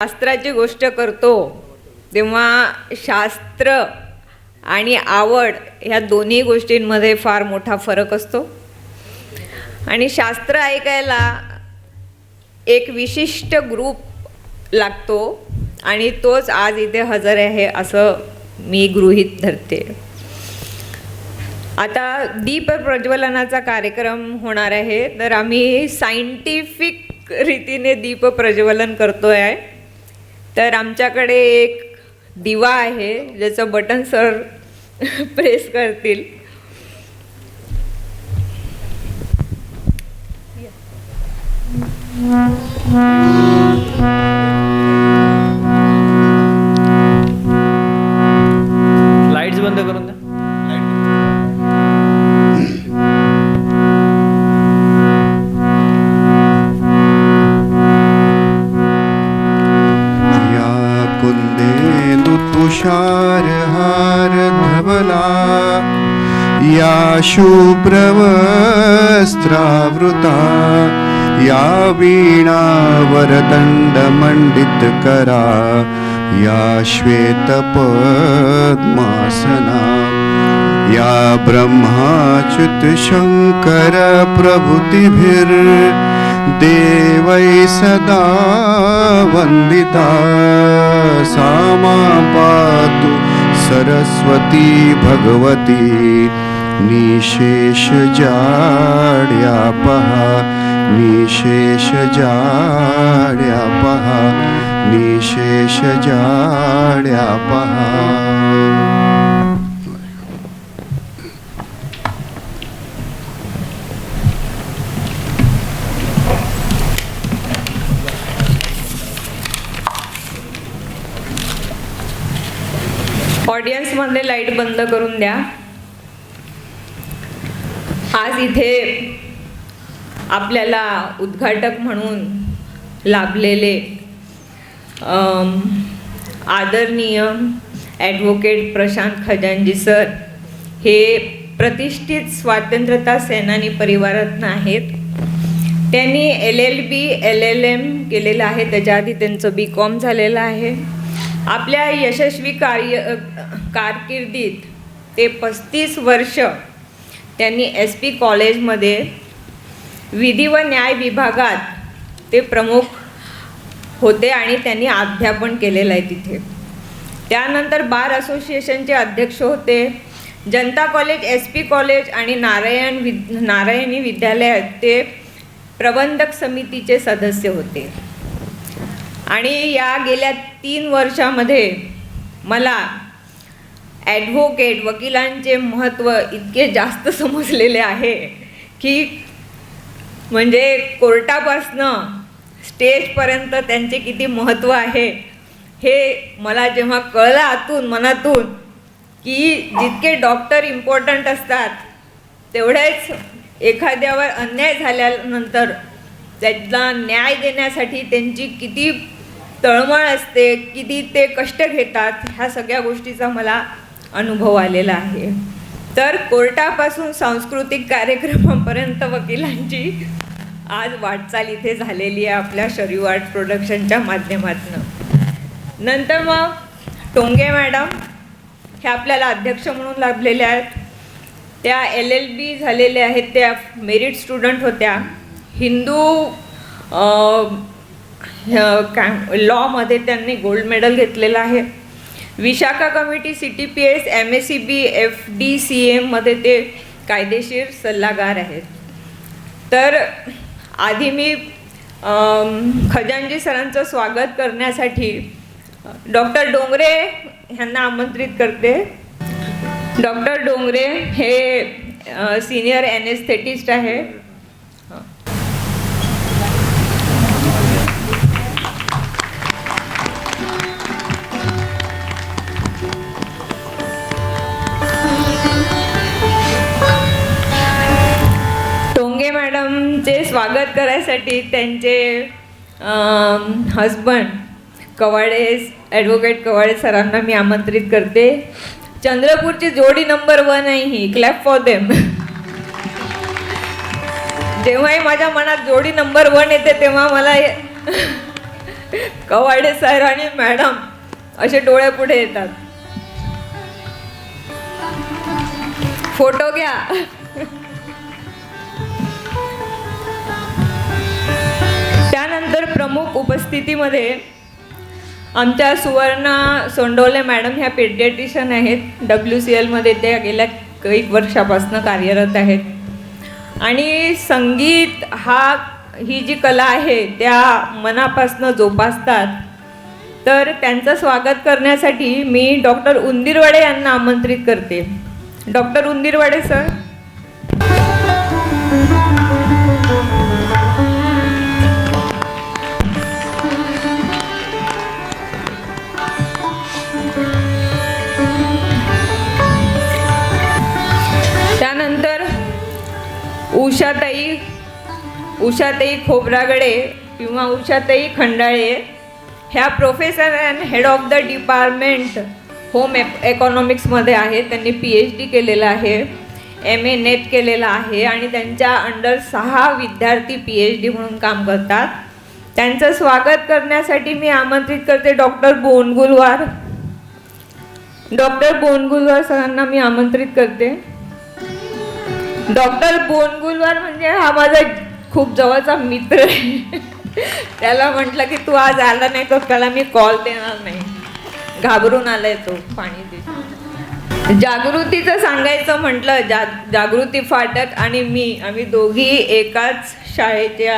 शास्त्राची गोष्ट करतो तेव्हा शास्त्र आणि आवड ह्या दोन्ही गोष्टींमध्ये फार मोठा फरक असतो. आणि शास्त्र ऐकायला एक विशिष्ट ग्रुप लागतो आणि तोच आज इथे हजर आहे असं मी गृहीत धरते. आता दीप प्रज्वलनाचा कार्यक्रम होणार आहे तर आम्ही सायंटिफिक रीतीने दीप प्रज्वलन करतो आहे तर आमच्याकडे एक दिवा आहे ज्याचं बटन सर प्रेस करतील. तुषारहार धवला या शुभ्रवस्त्रावृता या वीणावरदण्डमण्डितकरा या श्वेतपद्मासना या ब्रह्माच्युत शङ्कर देवै सदा वन्दिता. सा मा पातु सरस्वती भगवती निशेषजाड्यापहा निशेषजाड्यापहा निशेषजाड्यापहा ऑडियन्समधले लाइट बंद करून द्या. आज इथे आपल्याला उद्घाटक म्हणून लाभलेले आदरणीय ॲडव्होकेट प्रशांत खजांजी सर हे प्रतिष्ठित स्वातंत्र्यता सेनानी परिवारातनं आहेत. त्यांनी L L B L L M केलेलं आहे. त्याच्या आधी त्यांचं बी कॉम झालेलं आहे. आपल्या यशस्वी कार्य कारकिर्दीत ते पस्तीस वर्ष त्यांनी एस पी कॉलेजमध्ये विधी व न्याय विभागात ते प्रमुख होते आणि त्यांनी अध्यापन केलेलं आहे तिथे. त्यानंतर बार असोसिएशनचे अध्यक्ष होते. Janata college S P college आणि नारायण विद नारायणी विद्यालयात ते प्रबंधक समितीचे सदस्य होते. आणि या गेल्या तीन वर्षामध्ये मला ॲडव्होकेट वकिलांचे महत्त्व इतके जास्त समजलेले आहे की म्हणजे कोर्टापासनं स्टेजपर्यंत त्यांचे किती महत्त्व आहे हे मला जेव्हा कळलं आतून मनातून की जितके डॉक्टर इम्पॉर्टंट असतात तेवढेच एखाद्यावर अन्याय झाल्यानंतर त्याला न्याय देण्यासाठी त्यांची किती तळमळ असते किती ते कष्ट घेतात ह्या सगळ्या गोष्टीचा मला अनुभव आलेला आहे. तर कोर्टापासून सांस्कृतिक कार्यक्रमापर्यंत वकिलांची आज वाटचाल इथे झालेली आहे आपल्या शरीर आर्ट प्रोडक्शनच्या माध्यमातून. नंतर मग टोंगे मॅडम हे आपल्याला अध्यक्ष म्हणून लाभलेल्या आहेत. त्या एल एल बी झालेल्या आहेत त्या मेरिट स्टुडंट होत्या. हिंदू काय लॉमध्ये त्यांनी गोल्ड मेडल घेतलेलं आहे. Vishakha committee C T P S M S C B F D C एममध्ये ते कायदेशीर सल्लागार आहेत. तर आधी मी खजानजी सरांचं स्वागत करण्यासाठी डॉक्टर डोंगरे ह्यांना आमंत्रित करते. डॉक्टर डोंगरे हे सिनियर एनेस्थेटिस्ट आहे. स्वागत करायसाठी त्यांचे हजबंड कवाडे ॲडव्होकेट कवाडे सरांना मी आमंत्रित करते. चंद्रपूरची जोडी नंबर वन आहे ही. क्लॅप फॉर देम जेव्हाही माझ्या मनात जोडी नंबर वन येते तेव्हा मला कवाडे सर आणि मॅडम असे डोळे पुढे येतात. फोटो घ्या. त्यानंतर प्रमुख उपस्थितीमध्ये आमच्या सुवर्णा सोंडोले मॅडम ह्या पेडियाट्रिशियन आहेत. डब्ल्यू सी एलमध्ये त्या गेल्या एक वर्षापासून कार्यरत आहेत. आणि संगीत हा ही जी कला आहे त्या मनापासनं जोपासतात. तर त्यांचं स्वागत करण्यासाठी मी डॉक्टर उंदीरवाडे यांना आमंत्रित करते. Doctor Undirwade sir? Ushatai Ushatai Khobragade किंवा उषाताई खंडाळे ह्या professor and head of the department home इकॉनॉमिक्समध्ये आहे त्यांनी पी एच डी केलेलं आहे एम ए नेट केलेलं आहे आणि त्यांच्या अंडर सहा विद्यार्थी पी एच डी म्हणून काम करतात. त्यांचं स्वागत करण्यासाठी मी आमंत्रित करते डॉक्टर बोनगुलवार. डॉक्टर बोनगुलवार सरांना मी आमंत्रित करते. डॉक्टर बोनगुलवार म्हणजे हा माझा खूप जवळचा मित्र आहे. त्याला म्हटलं की तू आज आला नाही तर त्याला मी कॉल देणार नाही. घाबरून आलाय तो पाणी दे जागृतीचं सांगायचं म्हटलं जा जागृती फाटक आणि मी आम्ही दोघी एकाच शाळेच्या